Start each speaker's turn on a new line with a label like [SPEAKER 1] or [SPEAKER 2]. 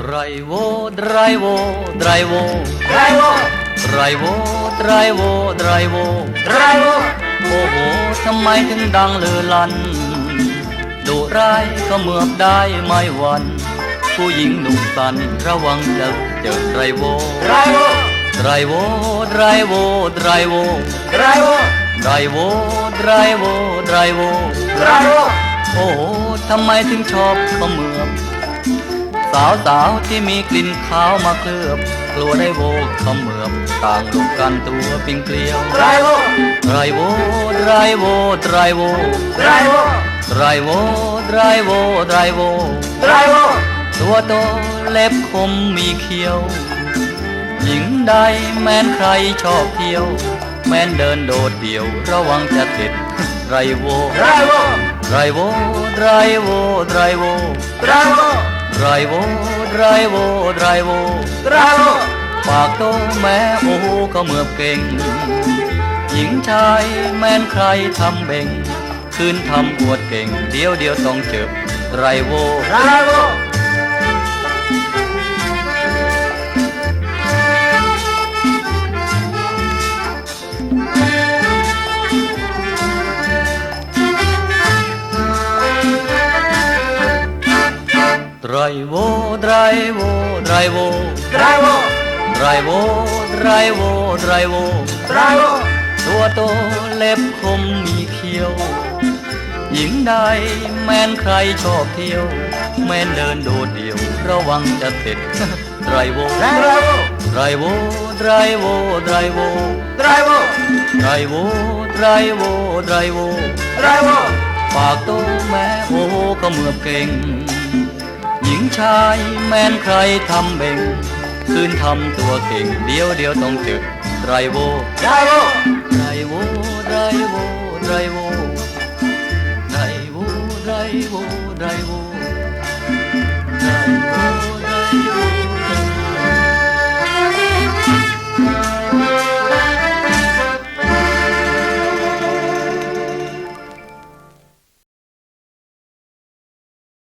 [SPEAKER 1] Драйво, драйво, драйво, драйво, драйво, драйво, драйво, драйво. โอ้โหทำไมถึงดังเลือลันดุร้ายก็เมือบได้ไม่วัน ผู้หญิงหนุ่มสันระวังจะเจอไดรโว
[SPEAKER 2] ได
[SPEAKER 1] รโวไดรโวไดรโว
[SPEAKER 2] ได
[SPEAKER 1] รโวไว ไดรโว
[SPEAKER 2] ไรโว
[SPEAKER 1] โอ้โหทำไมถึงชอบเขมือบสาวสาวๆที่มีกลิ่นขาวมาเคลือบ กลัวได้โวเขมือบต่างลุกกันตัวปิงเกลียว
[SPEAKER 2] ไรโว
[SPEAKER 1] ไรโวไรโวไรโว
[SPEAKER 2] ไรโว
[SPEAKER 1] ไรโวไรโวไรโว
[SPEAKER 2] ไรโว
[SPEAKER 1] ตัวโตเล็บคมมีเขียว หญิงใดแม้นใครชอบเที่ยว แม้นเดินโดดเดี่ยว ระวังจะติดไรโว
[SPEAKER 2] ไรโว
[SPEAKER 1] ไรโวไรโวไรโว
[SPEAKER 2] ไรโว
[SPEAKER 1] ไรโวไรโวไรโว
[SPEAKER 2] ไรโว
[SPEAKER 1] ปากโตแม่โอ้ก็เมือบเก่ง หญิงชายแม้นใครทำเบ่ง คืนทำอวดเก่ง เดียวเดียวต้องเจอไรโว
[SPEAKER 2] ไรโว
[SPEAKER 1] ไรโวไรโวตัวโตเล็บคมมีเขียว หญิงใดแม้นใครชอบเที่ยว แม้นเดินโดดเดี่ยว ระวังจะติดไรโว
[SPEAKER 2] ไรโว
[SPEAKER 1] ไรโวไรโวไรโว
[SPEAKER 2] ไรโว
[SPEAKER 1] ไรโวไรโวไรโว
[SPEAKER 2] ไรโว
[SPEAKER 1] ปากโตแม่โอ้ก็เมือบเก่ง หญิงชายแม้นใครทำเบ่งคืนทำตัวเก่งเดียวเดียวต้องเจอไรโวไรโว
[SPEAKER 2] ไรโว
[SPEAKER 1] ไรโวไรโวไรโวไรโวไรโวไรโว